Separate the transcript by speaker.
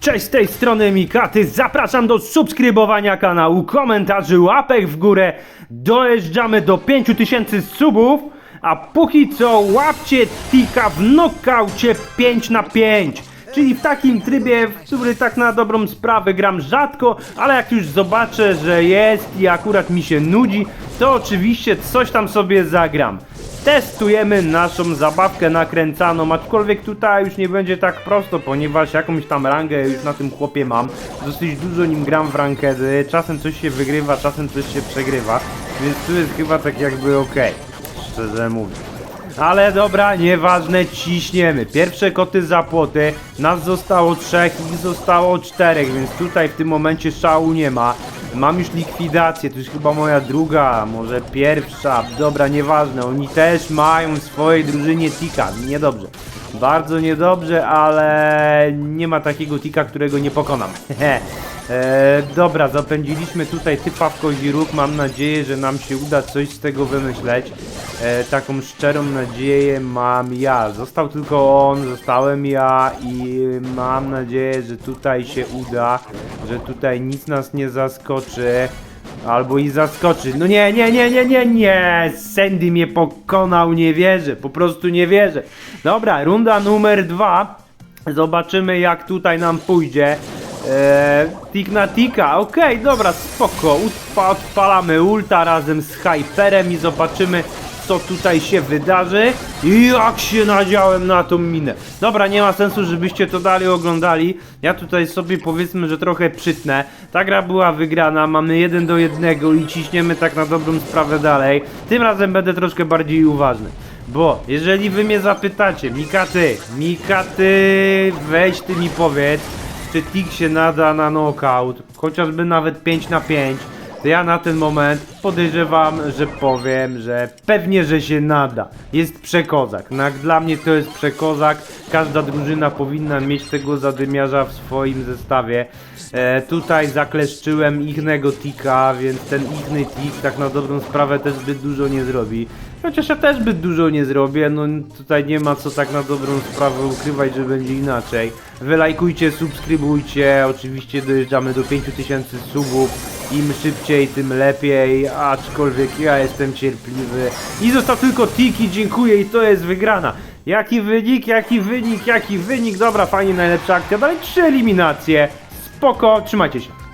Speaker 1: Cześć, z tej strony Mikaty, zapraszam do subskrybowania kanału, komentarzy, łapek w górę, dojeżdżamy do 5000 subów, a póki co łapcie tika w knockaucie 5 na 5 Czyli w takim trybie, który tak na dobrą sprawę gram rzadko, ale jak już zobaczę, że jest i akurat mi się nudzi, to oczywiście coś tam sobie zagram. Testujemy naszą zabawkę nakręcaną, aczkolwiek tutaj już nie będzie tak prosto, ponieważ jakąś tam rangę już na tym chłopie mam. Dosyć dużo nim gram w rankedy, czasem coś się wygrywa, czasem coś się przegrywa, więc tu jest chyba tak jakby okej, szczerze mówiąc. Ale dobra, nieważne, ciśniemy. Pierwsze koty za płoty, nas zostało trzech, ich zostało czterech, więc tutaj w tym momencie szału nie ma. Mam już likwidację, to już chyba moja druga, może pierwsza, dobra, nieważne, oni też mają w swojej drużynie tika, niedobrze. Bardzo niedobrze, ale nie ma takiego tika, którego nie pokonam. E, dobra, zapędziliśmy tutaj typa w kozi róg. Mam nadzieję, że nam się uda coś z tego wymyśleć. E, taką szczerą nadzieję mam ja. Został tylko on, zostałem ja i mam nadzieję, że tutaj się uda, że tutaj nic nas nie zaskoczy. Albo i zaskoczy. No nie, nie, nie, nie, nie, nie. Sandy mnie pokonał, nie wierzę. Po prostu nie wierzę. Dobra, runda numer dwa. Zobaczymy jak tutaj nam pójdzie. Eee, tik na tika, okej, dobra, spoko. Odpalamy ulta razem z Hyperem i zobaczymy co tutaj się wydarzy. I jak się nadziałem na tą minę. Dobra, nie ma sensu, żebyście to dalej oglądali. Ja tutaj sobie powiedzmy, że trochę przytnę. Ta gra była wygrana, mamy jeden do jednego i ciśniemy tak na dobrą sprawę dalej. Tym razem będę troszkę bardziej uważny. Bo jeżeli wy mnie zapytacie, Mikaty, Mikaty, weź ty mi powiedz, czy Tik się nada na knockout, chociażby nawet 5 na 5, to ja na ten moment podejrzewam, że powiem, że pewnie, że się nada. Jest przekozak. Jak dla mnie to jest przekozak. Każda drużyna powinna mieć tego zadymiarza w swoim zestawie. E, tutaj zakleszczyłem ichnego tika, więc ten ichny tik tak na dobrą sprawę też zbyt dużo nie zrobi. Chociaż ja też zbyt dużo nie zrobię, no tutaj nie ma co tak na dobrą sprawę ukrywać, że będzie inaczej. Wylajkujcie, subskrybujcie, oczywiście dojeżdżamy do 5000 subów. Im szybciej, tym lepiej, aczkolwiek ja jestem cierpliwy. I został tylko tiki, dziękuję i to jest wygrana. Jaki wynik, jaki wynik, jaki wynik, dobra, fajnie, najlepsza akcja, dalej trzy eliminacje. Spoko, trzymajcie się.